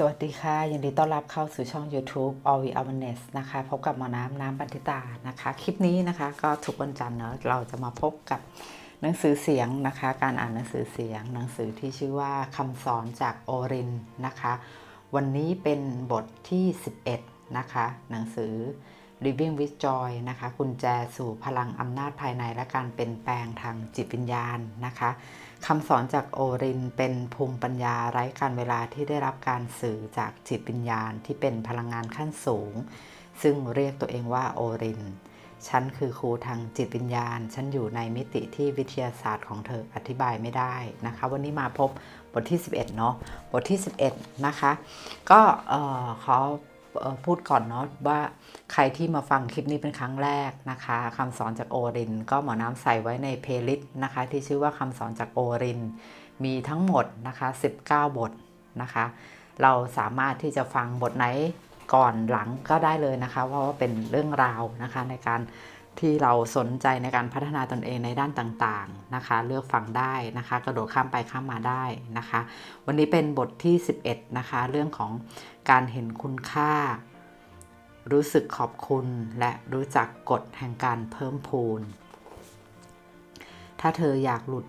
สวัสดีค่ะ ยินดีต้อนรับเข้าสู่ช่อง YouTube All We Awareness นะคะ พบกับหมอน้ำน้ำบันทิตานะคะ คลิปนี้นะคะก็ทุกวันจันทร์เนอะเราจะมาพบกับหนังสือเสียงนะคะ การอ่านหนังสือเสียง หนังสือที่ชื่อว่าคำสอนจากโอรินนะคะ วันนี้เป็นบทที่ 11 นะคะ หนังสือ Living with Joy นะคะกุญแจสู่พลังอำนาจภายในและการเปลี่ยนแปลงทางจิตวิญญาณนะคะ คำสอนจากโอรินเป็นภูมิปัญญาไร้การเวลาที่ได้รับการสื่อจากจิตวิญญาณที่เป็นพลังงานขั้นสูง ซึ่งเรียกตัวเองว่าโอริน ฉันคือครูทางจิตวิญญาณ ฉันอยู่ในมิติที่วิทยาศาสตร์ของเธออธิบายไม่ได้นะคะ วันนี้มาพบบทที่ 11 เนาะบทที่ 11 นะคะ ก็เอ่อขอ พูดก่อนเนาะว่าใครที่มาฟังคลิปนี้เป็นครั้งแรกนะคะคำสอนจากโอริน ก็หมอน้ำใส่ไว้ในเพลย์ลิสต์นะคะ ที่ชื่อว่าคำสอนจากโอริน มีทั้งหมดนะคะ 19 บทนะคะ เราสามารถที่จะฟังบทไหนก่อนหลังก็ได้เลยนะคะ เพราะว่าเป็นเรื่องราวนะคะในการ ที่เราสนใจในการพัฒนาตนเองในด้านต่างๆนะคะ เลือกฟังได้นะคะ กระโดดข้ามไปข้ามมาได้นะคะ วันนี้เป็นบทที่ 11 นะคะ เรื่องของการเห็นคุณค่า รู้สึกขอบคุณและรู้จักกฎแห่งการเพิ่มพูน ถ้าเธออยากหลุด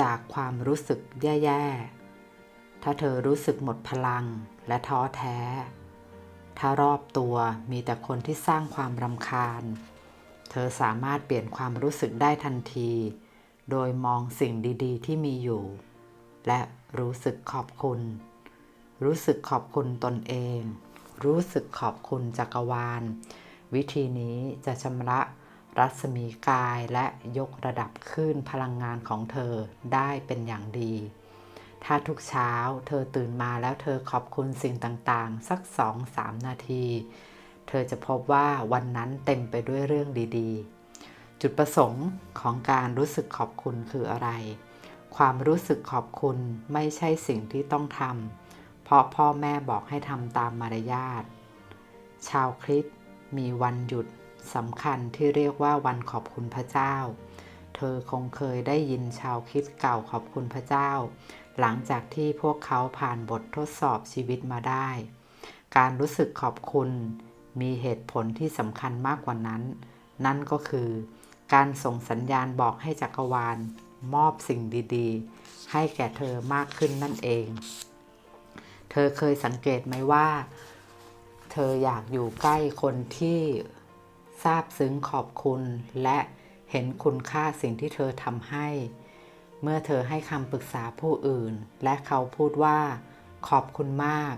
จากความรู้สึกแย่ๆ ถ้าเธอรู้สึกหมดพลังและท้อแท้ ถ้ารอบตัวมีแต่คนที่สร้างความรำคาญ เธอสามารถเปลี่ยนความรู้สึกได้ทันที โดยมองสิ่งดีๆ ที่มีอยู่ และรู้สึกขอบคุณ รู้สึกขอบคุณตนเอง รู้สึกขอบคุณจักรวาล วิธีนี้จะชำระรัศมีกายและยกระดับคลื่นพลังงานของเธอได้เป็นอย่างดี ถ้าทุกเช้าเธอตื่นมาแล้วเธอขอบคุณสิ่งต่างๆ สักสองสามนาที เธอจะพบว่าวันนั้นเต็มไปด้วยเรื่องดีๆ จุดประสงค์ของการรู้สึกขอบคุณคืออะไร ความรู้สึกขอบคุณไม่ใช่สิ่งที่ต้องทำเพราะพ่อแม่บอกให้ทำตามมารยาท ชาวคริสต์มีวันหยุดสำคัญที่เรียกว่าวันขอบคุณพระเจ้า เธอคงเคยได้ยินชาวคริสต์เก่าขอบคุณพระเจ้า หลังจากที่พวกเขาผ่านบททดสอบชีวิตมาได้ การรู้สึกขอบคุณมีเหตุผลที่สำคัญมากกว่านั้น นั่นก็คือ การส่งสัญญาณบอกให้จักรวาล มอบสิ่งดีๆ ให้แก่เธอมากขึ้นนั่นเอง เธอเคยสังเกตไหมว่า เธออยากอยู่ใกล้คนที่ซาบซึ้งขอบคุณและเห็นคุณค่าสิ่งที่เธอทำให้ เมื่อเธอให้คำปรึกษาผู้อื่น และเขาพูดว่า ขอบคุณมาก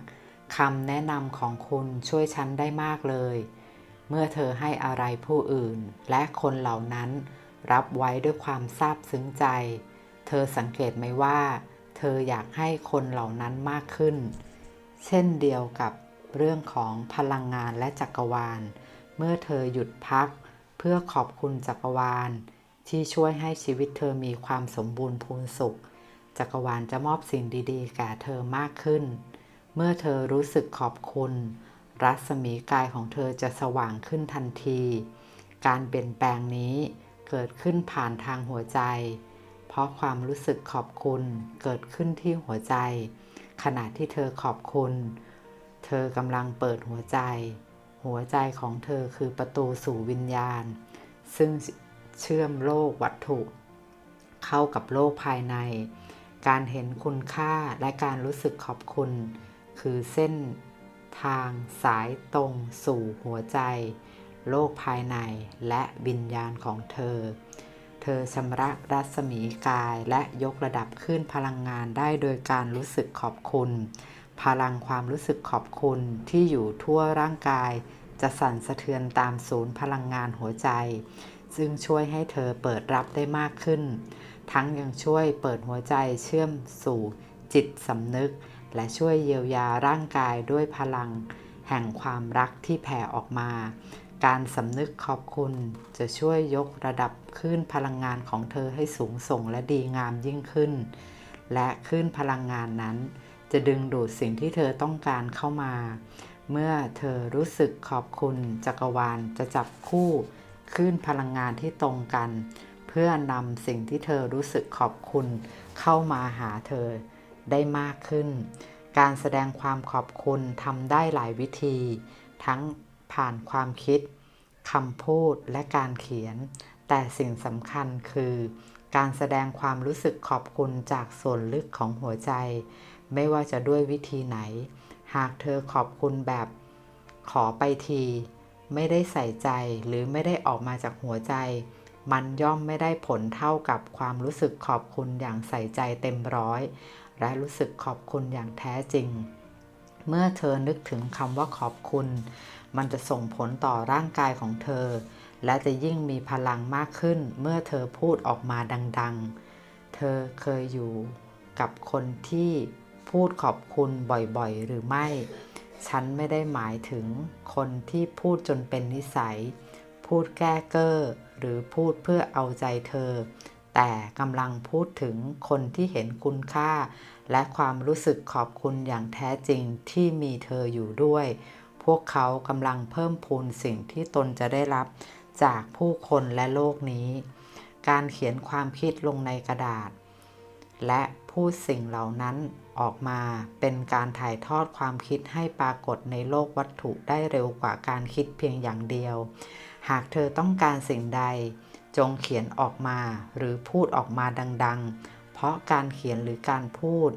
คำแนะนำของคุณช่วยฉันได้มากเลย เมื่อเธอให้อะไรผู้อื่น และคนเหล่านั้นรับไว้ด้วยความซาบซึ้งใจ เธอสังเกตไหมว่า เธออยากให้คนเหล่านั้นมากขึ้น เช่นเดียวกับเรื่องของพลังงานและจักรวาล เมื่อเธอหยุดพัก เพื่อขอบคุณจักรวาล ที่ช่วยให้ชีวิตเธอมีความสมบูรณ์พูนสุข จักรวาลจะมอบสิ่งดีๆแก่เธอมากขึ้น เมื่อเธอรู้สึกขอบคุณ รัศมีกายของเธอจะสว่างขึ้นทันที การเปลี่ยนแปลงนี้เกิดขึ้นผ่านทางหัวใจ เพราะความรู้สึกขอบคุณเกิดขึ้นที่หัวใจ ขณะที่เธอขอบคุณ เธอกำลังเปิดหัวใจ หัวใจของเธอคือประตูสู่วิญญาณ ซึ่ง เชื่อมโลกวัตถุ เข้ากับโลกภายใน การเห็นคุณค่าและการรู้สึกขอบคุณ คือเส้นทางสายตรงสู่หัวใจ โลกภายในและวิญญาณของเธอ เธอชำระรัศมีกายและยกระดับขึ้นพลังงานได้โดยการรู้สึกขอบคุณ พลังความรู้สึกขอบคุณที่อยู่ทั่วร่างกาย จะสั่นสะเทือนตามศูนย์พลังงานหัวใจ ซึ่งช่วยให้เธอเปิดรับได้มากขึ้น ทั้งยังช่วยเปิดหัวใจเชื่อมสู่จิตสำนึก และช่วยเยียวยาร่างกายด้วยพลัง แห่งความรักที่แผ่ออกมา การสำนึกขอบคุณจะช่วยยกระดับคลื่นพลังงานของเธอให้สูงส่งและดีงามยิ่งขึ้น และคลื่นพลังงานนั้น จะดึงดูดสิ่งที่เธอต้องการเข้ามา เมื่อเธอรู้สึกขอบคุณจักรวาลจะจับคู่ คลื่นพลังงานที่ตรงกัน เพื่อนำสิ่งที่เธอรู้สึกขอบคุณ เข้ามาหาเธอได้มากขึ้น การแสดงความขอบคุณทำได้หลายวิธี ทั้งผ่านความคิดคำพูดและการเขียน แต่สิ่งสำคัญคือ การแสดงความรู้สึกขอบคุณจากส่วนลึกของหัวใจ ไม่ว่าจะด้วยวิธีไหน หากเธอขอบคุณแบบขอไปที ไม่ได้ใส่ใจหรือไม่ได้ออกมาจากหัวใจ มันย่อมไม่ได้ผลเท่ากับความรู้สึกขอบคุณอย่างใส่ใจเต็มร้อย และรู้สึกขอบคุณอย่างแท้จริง เมื่อเธอนึกถึงคำว่าขอบคุณ มันจะส่งผลต่อร่างกายของเธอ และจะยิ่งมีพลังมากขึ้นเมื่อเธอพูดออกมาดัง ๆ เธอเคยอยู่กับคนที่พูดขอบคุณบ่อยๆ หรือไม่ ฉันไม่ได้หมายถึงคนที่พูดจนเป็นนิสัย พูดแก้เก้อหรือพูดเพื่อเอาใจเธอ แต่กำลังพูดถึงคนที่เห็นคุณค่า และความรู้สึกขอบคุณอย่างแท้จริงที่มีเธออยู่ด้วย พวกเขากำลังเพิ่มพูนสิ่งที่ตนจะได้รับจากผู้คนและโลกนี้ การเขียนความคิดลงในกระดาษ และ พูดสิ่งเหล่านั้นออกมาเป็นการถ่ายทอดความคิดให้ปรากฏในโลกวัตถุได้เร็วกว่าการคิดเพียงอย่างเดียว หากเธอต้องการสิ่งใด จงเขียนออกมาหรือพูดออกมาดัง ๆ เพราะการเขียนหรือการพูด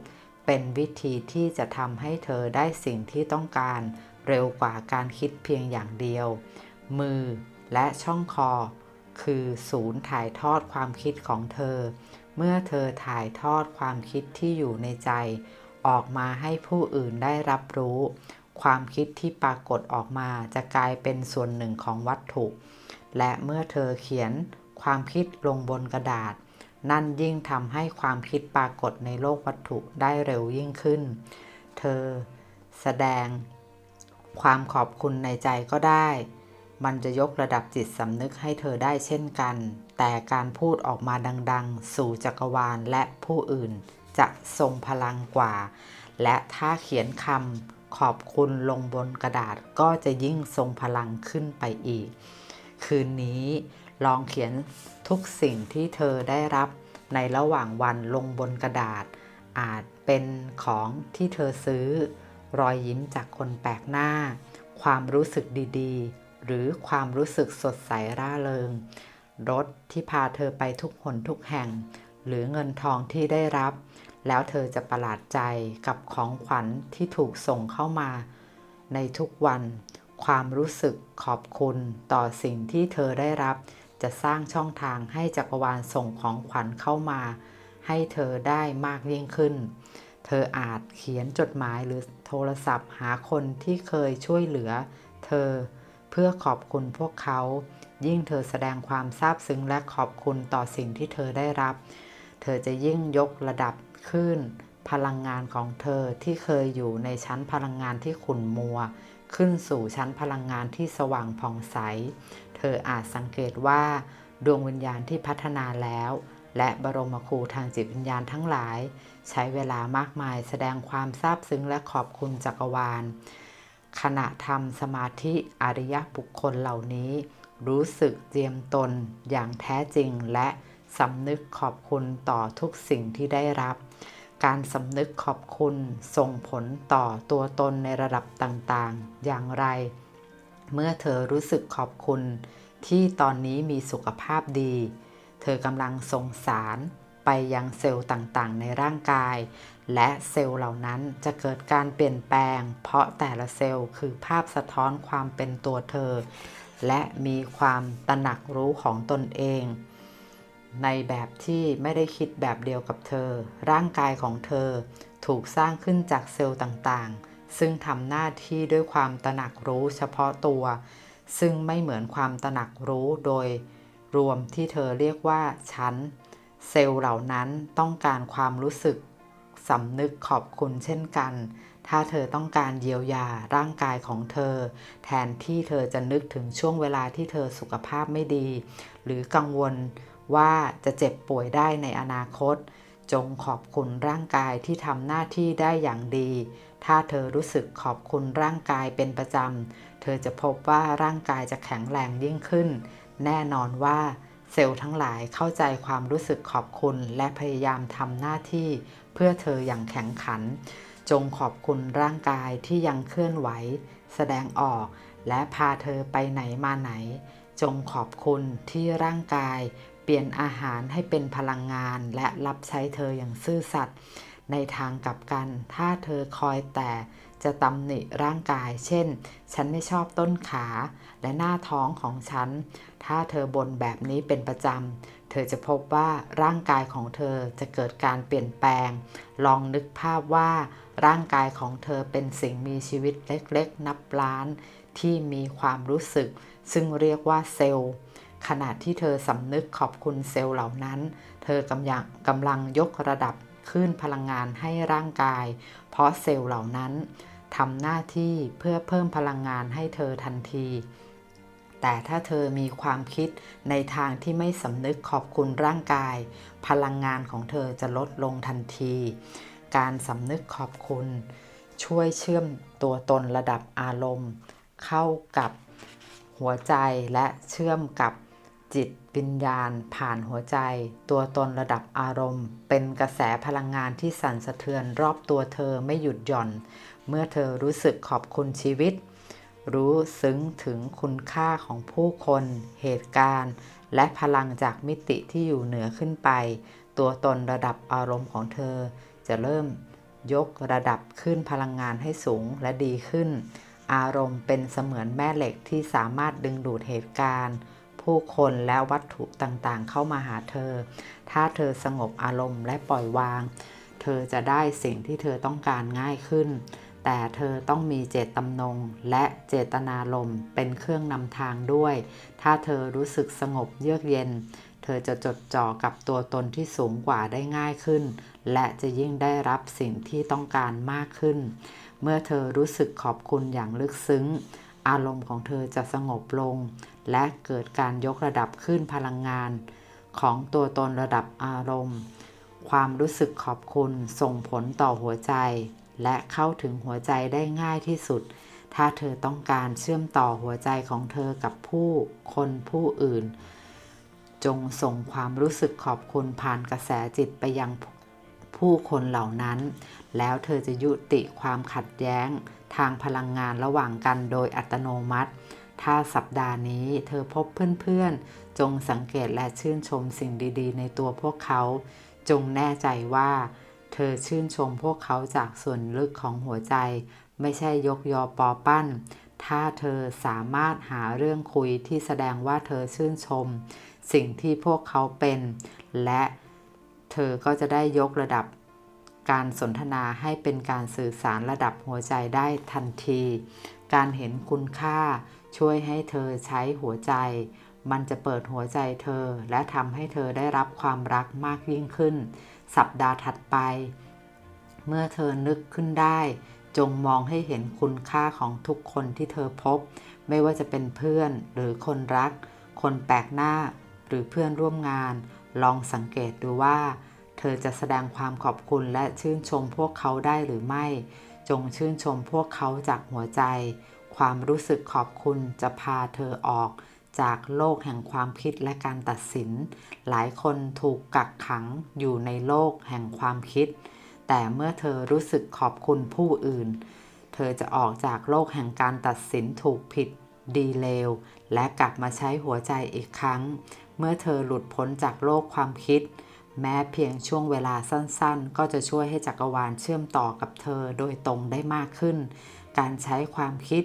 เป็นวิธีที่จะทำให้เธอได้สิ่งที่ต้องการเร็วกว่าการคิดเพียงอย่างเดียว มือและช่องคอ คือศูนย์ถ่ายทอดความคิดของเธอ เมื่อเธอถ่ายทอดความคิดที่อยู่ในใจ ออกมาให้ผู้อื่นได้รับรู้ ความคิดที่ปรากฏออกมาจะกลายเป็นส่วนหนึ่งของวัตถุ และเมื่อเธอเขียนความคิดลงบนกระดาษ นั่นยิ่งทำให้ความคิดปรากฏในโลกวัตถุได้เร็วยิ่งขึ้น เธอแสดงความขอบคุณในใจก็ได้ มันจะยกระดับจิตสำนึกให้เธอได้เช่นกัน แต่การพูดออกมาดังๆ สู่จักรวาลและผู้อื่น จะทรงพลังกว่า และถ้าเขียนคำขอบคุณลงบนกระดาษก็จะยิ่งทรงพลังขึ้นไปอีก คืนนี้ลองเขียนทุกสิ่งที่เธอได้รับในระหว่างวันลงบนกระดาษ อาจเป็นของที่เธอซื้อ รอยยิ้มจากคนแปลกหน้า ความรู้สึกดีๆ หรือความรู้สึกสดใสร่าเริง รถที่พาเธอไปทุกหนทุกแห่ง หรือเงินทองที่ได้รับ แล้วเธอจะประหลาดใจกับของขวัญที่ถูกส่งเข้ามา ในทุกวัน ความรู้สึกขอบคุณต่อสิ่งที่เธอได้รับ จะสร้างช่องทางให้จักรวาลส่งของขวัญเข้ามา ให้เธอได้มากยิ่งขึ้นเธออาจเขียนจดหมายหรือโทรศัพท์หาคนที่เคยช่วยเหลือ เธอ เพื่อขอบคุณพวกเขา ยิ่งเธอแสดงความซาบซึ้งและขอบคุณต่อสิ่งที่เธอได้รับ เธอจะยิ่งยกระดับขึ้น พลังงานของเธอที่เคยอยู่ในชั้นพลังงานที่ขุ่นมัว ขึ้นสู่ชั้นพลังงานที่สว่างผ่องใส เธออาจสังเกตว่า ดวงวิญญาณที่พัฒนาแล้วและบรมครูทางจิตวิญญาณทั้งหลาย ใช้เวลามากมายแสดงความซาบซึ้งและขอบคุณจักรวาล ขณะทำสมาธิอริยบุคคลเหล่านี้ รู้สึกเตรียมตนอย่างแท้จริงและสำนึกขอบคุณต่อทุกสิ่งที่ได้รับ การสำนึกขอบคุณส่งผลต่อตัวตนในระดับต่างๆ อย่างไร เมื่อเธอรู้สึกขอบคุณที่ตอนนี้มีสุขภาพดี เธอกำลังสงสาร ไปยังเซลล์ต่างๆ ในร่างกาย และเซลล์เหล่านั้นจะเกิดการเปลี่ยนแปลง เพราะแต่ละเซลล์คือภาพสะท้อนความเป็นตัวเธอ และมีความตระหนักรู้ของตนเอง ในแบบที่ไม่ได้คิดแบบเดียวกับเธอ ร่างกายของเธอถูกสร้างขึ้นจากเซลล์ต่างๆ ซึ่งทำหน้าที่ด้วยความตระหนักรู้เฉพาะตัว ซึ่งไม่เหมือนความตระหนักรู้โดยรวมที่เธอเรียกว่า ฉัน เซลล์เหล่านั้นต้องการความรู้สึกสำนึกขอบคุณเช่นกัน ถ้าเธอต้องการเยียวยาร่างกายของเธอ แทนที่เธอจะนึกถึงช่วงเวลาที่เธอสุขภาพไม่ดี หรือกังวลว่าจะเจ็บป่วยได้ในอนาคต จงขอบคุณร่างกายที่ทำหน้าที่ได้อย่างดี ถ้าเธอรู้สึกขอบคุณร่างกายเป็นประจำ เธอจะพบว่าร่างกายจะแข็งแรงยิ่งขึ้น แน่นอนว่า เซลล์ทั้งหลายเข้าใจความรู้สึกขอบคุณและพยายามทำหน้าที่เพื่อเธออย่างแข็งขัน จงขอบคุณร่างกายที่ยังเคลื่อนไหว แสดงออกและพาเธอไปไหนมาไหน จงขอบคุณที่ร่างกายเปลี่ยนอาหารให้เป็นพลังงานและรับใช้เธออย่างซื่อสัตย์ในทางกลับกัน ถ้าเธอคอยแต่จะตำหนิร่างกาย เช่น ฉันไม่ชอบต้นขาและหน้าท้องของฉัน ถ้าเธอบ่นแบบนี้เป็นประจำ เธอจะพบว่าร่างกายของเธอจะเกิดการเปลี่ยนแปลง ลองนึกภาพว่า ร่างกายของเธอเป็นสิ่งมีชีวิตเล็กๆ นับล้าน ที่มีความรู้สึก ซึ่งเรียกว่าเซลล์ ขณะที่เธอสำนึกขอบคุณเซลล์เหล่านั้น เธอกำลังกำลังยกระดับคลื่นพลังงานให้ร่างกาย เพราะเซลล์เหล่านั้นทำหน้าที่เพื่อเพิ่มพลังงานให้เธอทันที แต่ถ้าเธอมีความคิดในทางที่ไม่สำนึกขอบคุณร่างกาย พลังงานของเธอจะลดลงทันที การสำนึกขอบคุณ ช่วยเชื่อมตัวตนระดับอารมณ์ เข้ากับหัวใจและเชื่อมกับจิตวิญญาณผ่านหัวใจ ตัวตนระดับอารมณ์ เป็นกระแสพลังงานที่สั่นสะเทือนรอบตัวเธอไม่หยุดหย่อน เมื่อเธอรู้สึกขอบคุณชีวิต รู้ซึ้งถึงคุณค่าของผู้คน เหตุการณ์ และพลังจากมิติที่อยู่เหนือขึ้นไป ตัวตนระดับอารมณ์ของเธอ จะเริ่มยกระดับขึ้นพลังงานให้สูงและดีขึ้น อารมณ์เป็นเสมือนแม่เหล็กที่สามารถดึงดูดเหตุการณ์ ผู้คนและวัตถุต่างๆ เข้ามาหาเธอ ถ้าเธอสงบอารมณ์และปล่อยวาง เธอจะได้สิ่งที่เธอต้องการง่ายขึ้น แต่เธอต้องมีเจตจำนงและเจตนารมณ์เป็นเครื่องนำทางด้วย ถ้าเธอรู้สึกสงบเยือกเย็น เธอจะจดจ่อกับตัวตนที่สูงกว่าได้ง่ายขึ้น และจะยิ่งได้รับสิ่งที่ต้องการมากขึ้น เมื่อเธอรู้สึกขอบคุณอย่างลึกซึ้ง อารมณ์ของเธอจะสงบลง และเกิดการยกระดับขึ้นพลังงาน ของตัวตนระดับอารมณ์ ความรู้สึกขอบคุณส่งผลต่อหัวใจ และเข้าถึงหัวใจได้ง่ายที่สุด ถ้าเธอต้องการเชื่อมต่อหัวใจของเธอกับผู้คนผู้อื่น จงส่งความรู้สึกขอบคุณผ่านกระแสจิตไปยังผู้คนเหล่านั้น แล้วเธอจะยุติความขัดแย้งทางพลังงานระหว่างกันโดยอัตโนมัติ ถ้าสัปดาห์นี้เธอพบเพื่อนๆ จงสังเกตและชื่นชมสิ่งดีๆ ในตัวพวกเขา จงแน่ใจว่า เธอชื่นชมพวกเขาจากส่วนลึกของหัวใจ ไม่ใช่ยกยอปอปั้น ถ้าเธอสามารถหาเรื่องคุยที่แสดงว่าเธอชื่นชม สิ่งที่พวกเขาเป็น และเธอก็จะได้ยกระดับการสนทนาให้เป็นการสื่อสารระดับหัวใจได้ทันที การเห็นคุณค่าช่วยให้เธอใช้หัวใจ มันจะเปิดหัวใจเธอและทำให้เธอได้รับความรักมากยิ่งขึ้น สัปดาห์ถัดไป เมื่อเธอนึกขึ้นได้ จงมองให้เห็นคุณค่าของทุกคนที่เธอพบ ไม่ว่าจะเป็นเพื่อนหรือคนรัก คนแปลกหน้าหรือเพื่อนร่วมงาน ลองสังเกตดูว่า เธอจะแสดงความขอบคุณและชื่นชมพวกเขาได้หรือไม่ จงชื่นชมพวกเขาจากหัวใจ ความรู้สึกขอบคุณจะพาเธอออก จากโลกแห่งความคิดและการตัดสิน หลายคนถูกกักขังอยู่ในโลกแห่งความคิด แต่เมื่อเธอรู้สึกขอบคุณผู้อื่น เธอจะออกจากโลกแห่งการตัดสินถูกผิด ดีเลว และกลับมาใช้หัวใจอีกครั้ง เมื่อเธอหลุดพ้นจากโลกความคิด แม้เพียงช่วงเวลาสั้นๆ ก็จะช่วยให้จักรวาลเชื่อมต่อกับเธอโดยตรงได้มากขึ้น การใช้ความคิด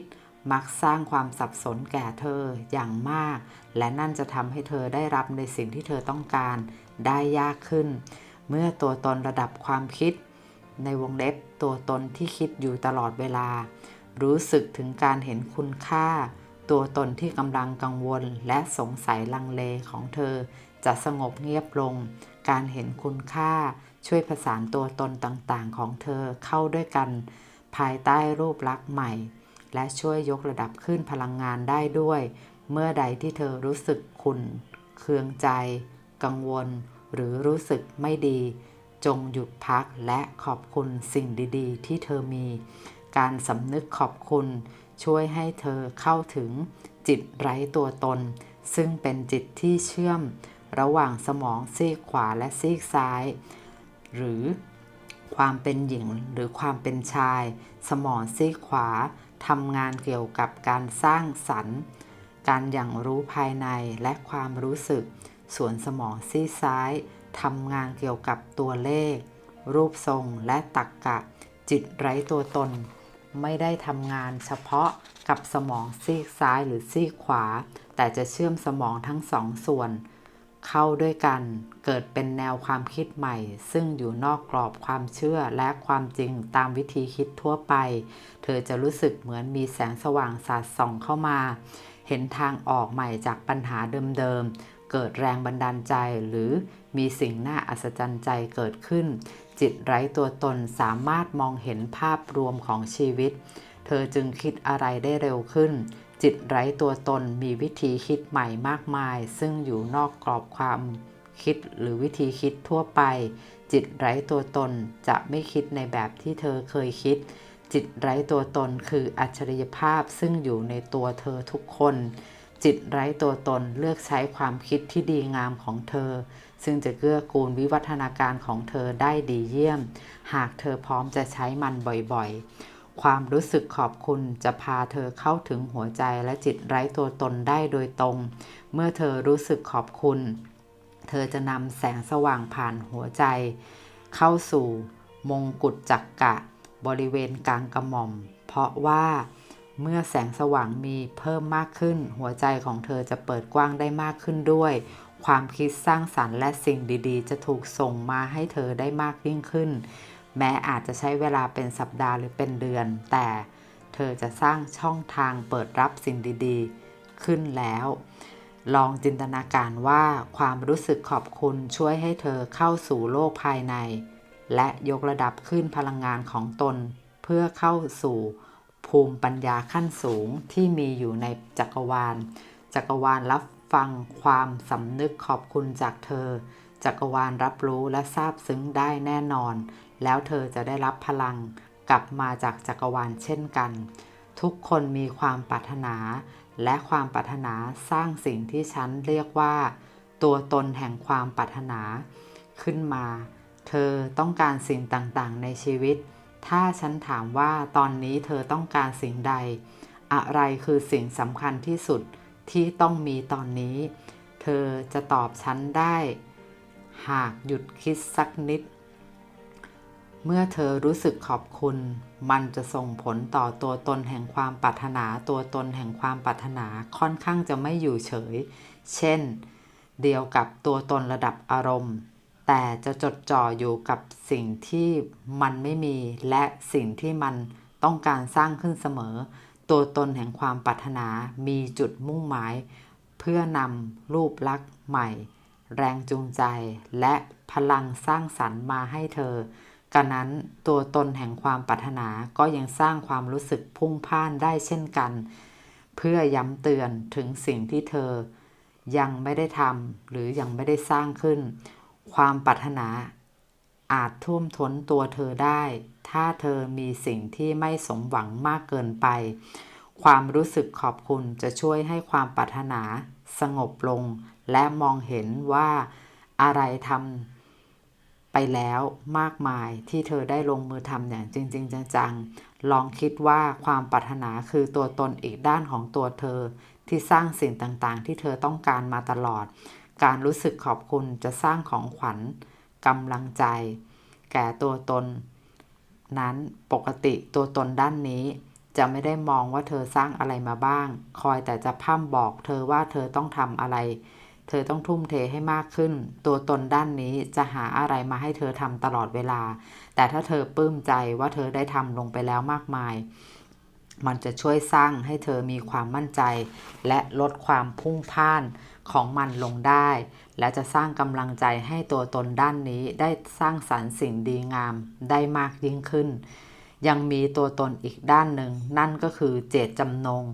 มักสร้างความสับสนแก่เธออย่างมาก และนั่นจะทำให้เธอได้รับในสิ่งที่เธอต้องการได้ยากขึ้น เมื่อตัวตนระดับความคิด ในวงเล็บตัวตนที่คิดอยู่ตลอดเวลา รู้สึกถึงการเห็นคุณค่า ตัวตนที่กำลังกังวลและสงสัยลังเลของเธอ จะสงบเงียบลง การเห็นคุณค่า ช่วยผสานตัวตนต่างๆ ของเธอเข้าด้วยกัน ภายใต้รูปลักษณ์ใหม่ และช่วยยกระดับขึ้นพลังงานได้ด้วย เมื่อใดที่เธอรู้สึกขุ่นเคืองใจ กังวล หรือรู้สึกไม่ดี จงหยุดพักและขอบคุณสิ่งดีๆ ที่เธอมี การสำนึกขอบคุณ ช่วยให้เธอเข้าถึงจิตไร้ตัวตน ซึ่งเป็นจิตที่เชื่อม ระหว่างสมองซีกขวาและซีกซ้าย หรือความเป็นหญิงหรือความเป็นชาย สมองซีกขวา ทำงานเกี่ยวกับการสร้างสรรค์ การอย่างรู้ภายในและความรู้สึก ส่วนสมองซีซ้ายทำงานเกี่ยวกับตัวเลข รูปทรงและตรรกกะ จิตไร้ตัวตน ไม่ได้ทำงานเฉพาะกับสมองซีกซ้ายหรือซีกขวา แต่จะเชื่อมสมองทั้งสองส่วน เข้าด้วยกันเกิดเป็นแนวความคิดใหม่ ซึ่งอยู่นอกกรอบความเชื่อและความจริงตามวิธีคิดทั่วไป เธอจะรู้สึกเหมือนมีแสงสว่างสาดส่องเข้ามา เห็นทางออกใหม่จากปัญหาเดิมๆ เกิดแรงบันดาลใจหรือมีสิ่งน่าอัศจรรย์ใจเกิดขึ้น จิตไร้ตัวตนสามารถมองเห็นภาพรวมของชีวิต เธอจึงคิดอะไรได้เร็วขึ้น จิตไร้ตัวตนมีวิธีคิดใหม่มากมาย ซึ่งอยู่นอกกรอบความคิดหรือวิธีคิดทั่วไป จิตไร้ตัวตนจะไม่คิดในแบบที่เธอเคยคิด จิตไร้ตัวตนคืออัจฉริยภาพซึ่งอยู่ในตัวเธอทุกคน จิตไร้ตัวตนเลือกใช้ความคิดที่ดีงามของเธอ ซึ่งจะเกื้อกูลวิวัฒนาการของเธอได้ดีเยี่ยม หากเธอพร้อมจะใช้มันบ่อยๆ ความรู้สึกขอบคุณจะพาเธอเข้าถึงหัวใจและจิตไร้ตัวตนได้โดยตรง เมื่อเธอรู้สึกขอบคุณ เธอจะนำแสงสว่างผ่านหัวใจ เข้าสู่มงกุฎจักกะ บริเวณกลางกระหม่อม เพราะว่าเมื่อแสงสว่างมีเพิ่มมากขึ้น หัวใจของเธอจะเปิดกว้างได้มากขึ้นด้วย ความคิดสร้างสรรค์และสิ่งดีๆ จะถูกส่งมาให้เธอได้มากยิ่งขึ้น แม้อาจจะใช้เวลาเป็นสัปดาห์หรือเป็นเดือน แต่เธอจะสร้างช่องทางเปิดรับสิ่งดี ๆ ขึ้นแล้ว ลองจินตนาการว่าความรู้สึกขอบคุณช่วยให้เธอเข้าสู่โลกภายใน และยกระดับขึ้นพลังงานของตน เพื่อเข้าสู่ภูมิปัญญาขั้นสูงที่มีอยู่ในจักรวาล จักรวาลรับฟังความสำนึกขอบคุณจากเธอ จักรวาลรับรู้และซาบซึ้งได้แน่นอน แล้วเธอจะได้รับพลังกลับมาจากจักรวาลเช่นกัน ทุกคนมีความปรารถนา และความปรารถนาสร้างสิ่งที่ฉันเรียกว่า ตัวตนแห่งความปรารถนา ขึ้นมา เธอต้องการสิ่งต่างๆ ในชีวิต ถ้าฉันถามว่าตอนนี้เธอต้องการสิ่งใด อะไรคือสิ่งสำคัญที่สุดที่ต้องมีตอนนี้ เธอจะตอบฉันได้ หากหยุดคิดสักนิด เมื่อเธอรู้สึกขอบคุณ มันจะส่งผลต่อตัวตนแห่งความปรารถนา ตัวตนแห่งความปรารถนาค่อนข้างจะไม่อยู่เฉย เช่น เดียวกับตัวตนระดับอารมณ์ แต่จะจดจ่ออยู่กับสิ่งที่มันไม่มี และสิ่งที่มันต้องการสร้างขึ้นเสมอ ตัวตนแห่งความปรารถนา มีจุดมุ่งหมาย เพื่อนำรูปลักษณ์ใหม่ แรงจูงใจ และพลังสร้างสรรค์มาให้เธอ กะนั้นตัวตนแห่งความปรารถนาก็ยังสร้างความรู้สึกพุ่งพ่านได้เช่นกัน เพื่อย้ำเตือนถึงสิ่งที่เธอ ยังไม่ได้ทำหรือยังไม่ได้สร้างขึ้น ความปรารถนา อาจท่วมท้นตัวเธอได้ ถ้าเธอมีสิ่งที่ไม่สมหวังมากเกินไป ความรู้สึกขอบคุณจะช่วยให้ความปรารถนา สงบลง และมองเห็นว่าอะไรทำ ไปแล้วมากมายที่เธอได้ลงมือทำอย่างจริง ๆ จังๆ ลองคิดว่าความปรารถนาคือตัวตนอีกด้านของตัวเธอ ที่สร้างสิ่งต่างๆ ที่เธอต้องการมาตลอด การรู้สึกขอบคุณจะสร้างของขวัญกำลังใจ แก่ตัวตน นั้นปกติตัวตนด้านนี้ จะไม่ได้มองว่าเธอสร้างอะไรมาบ้าง คอยแต่จะพร่ำบอกเธอว่าเธอต้องทำอะไร เธอต้องทุ่มเทให้มากขึ้น ตัวตนด้านนี้จะหาอะไรมาให้เธอทำตลอดเวลา แต่ถ้าเธอปลื้มใจว่าเธอได้ทำลงไปแล้วมากมาย มันจะช่วยสร้างให้เธอมีความมั่นใจ และลดความพุ่งพ่านของมันลงได้ และจะสร้างกำลังใจให้ตัวตนด้านนี้ได้สร้างสรรค์สิ่งดีงามได้มากยิ่งขึ้น ยังมีตัวตนอีกด้านหนึ่ง นั่นก็คือเจตจำนง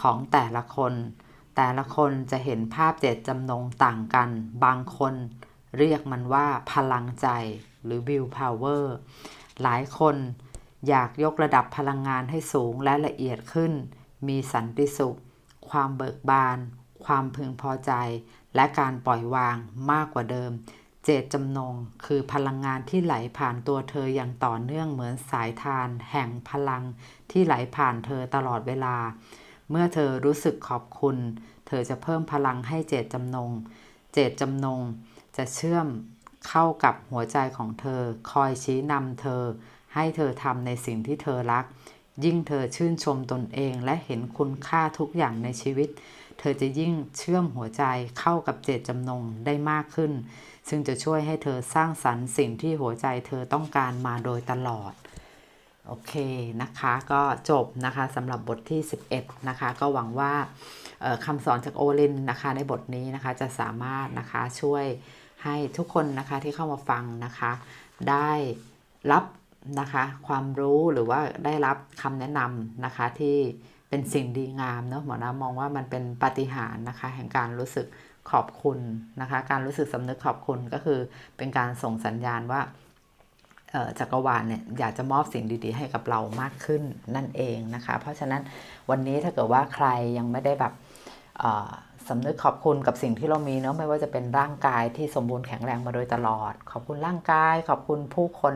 ของแต่ละคน แต่ละคนจะเห็นภาพเจตจำนงต่างกัน บางคนเรียกมันว่าพลังใจหรือ will power หลายคนอยากยกระดับพลังงานให้สูงและละเอียดขึ้น มีสันติสุข ความเบิกบาน ความพึงพอใจ และการปล่อยวางมากกว่าเดิม เจตจำนงคือพลังงานที่ไหลผ่านตัวเธออย่างต่อเนื่องเหมือนสายทาน แห่งพลังที่ไหลผ่านเธอตลอดเวลา เมื่อเธอรู้สึกขอบคุณ เธอจะเพิ่มพลังให้เจตจำนง เจตจำนง จะเชื่อมเข้ากับหัวใจของเธอ คอยชี้นำเธอ ให้เธอทำในสิ่งที่เธอรัก ยิ่งเธอชื่นชมตนเองและเห็นคุณค่าทุกอย่างในชีวิต เธอจะยิ่งเชื่อมหัวใจเข้ากับเจตจำนงได้มากขึ้น ซึ่งจะช่วยให้เธอสร้างสรรค์สิ่งที่หัวใจเธอต้องการมาโดยตลอด โอเคนะคะก็จบนะคะสำหรับบทที่ 11 นะคะ ก็หวังว่าคำสอนจากโอลินนะคะ ในบทนี้นะคะจะสามารถนะคะช่วยให้ทุกคนนะคะที่เข้ามาฟังนะคะ ได้รับนะคะความรู้หรือว่าได้รับคำแนะนำนะคะที่เป็นสิ่งดีงามเนอะหมอนะมองว่ามันเป็นปฏิหารนะคะ แห่งการรู้สึกขอบคุณนะคะ การรู้สึกสำนึกขอบคุณก็คือเป็นการส่งสัญญาณว่า จักรวาลเนี่ยอยากจะมอบสิ่งดีๆ ให้กับเรามากขึ้นนั่นเองนะคะ เพราะฉะนั้นวันนี้ถ้าเกิดว่าใครยังไม่ได้แบบสำนึกขอบคุณกับสิ่งที่เรามีเนาะไม่ว่าจะเป็นร่างกายที่สมบูรณ์แข็งแรงมาโดยตลอด ขอบคุณร่างกาย ขอบคุณผู้คน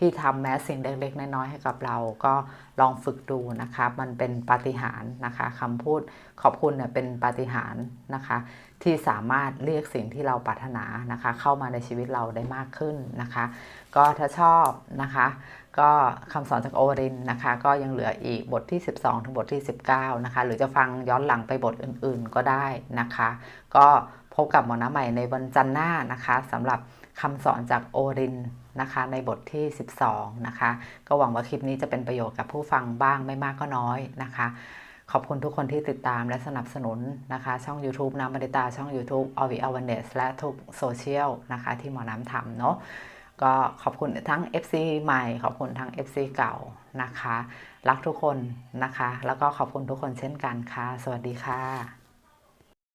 ที่ทำแม้สิ่งเล็กๆ น้อยๆให้กับเราก็ลองฝึกดูนะคะ มันเป็นปาฏิหาริย์นะคะคำพูดขอบคุณเนี่ยเป็นปาฏิหาริย์นะคะ ที่สามารถเรียกสิ่งที่เราปรารถนานะคะ เข้ามาในชีวิตเราได้มากขึ้นนะคะ ก็ถ้าชอบนะคะ ก็คำสอนจากโอรินนะคะ ก็ยังเหลืออีกบทที่ 12 ถึงบทที่ 19 นะคะ หรือจะฟังย้อนหลังไปบทอื่นๆ ก็ได้นะคะ ก็พบกับหมอน้ำใหม่ในวันจันทร์หน้านะคะสำหรับคำสอนจากโอริน นะคะในบทที่ 12 นะคะ ก็หวังว่าคลิปนี้จะเป็นประโยชน์กับผู้ฟังบ้างไม่มากก็น้อยนะคะ ขอบคุณทุกคนที่ติดตามและสนับสนุนนะคะ ช่อง YouTube น้ำบริตาช่อง YouTube o v i Awareness และทุกโซเชียลนะคะที่หมอน้ำทำเนาะก็ขอบคุณทั้ง FC ใหม่ ขอบคุณทั้ง FC เก่านะคะ รักทุกคนนะคะ แล้วก็ขอบคุณทุกคนเช่นกันค่ะ สวัสดีค่ะ